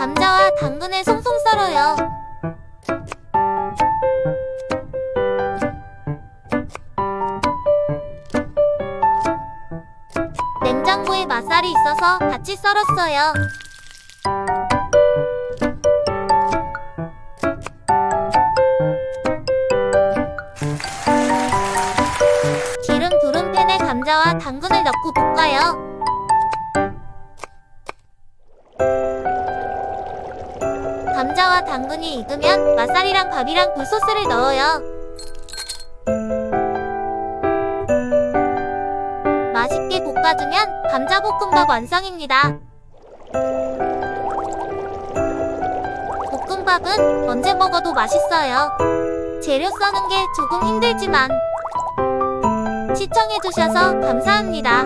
감자와 당근을 송송 썰어요. 냉장고에 맛살이 있어서 같이 썰었어요. 기름 두른 팬에 감자와 당근을 넣고 볶아요. 감자와 당근이 익으면 맛살이랑 밥이랑 굴소스를 넣어요. 맛있게 볶아주면 감자볶음밥 완성입니다. 볶음밥은 언제 먹어도 맛있어요. 재료 써는 게 조금 힘들지만 시청해주셔서 감사합니다.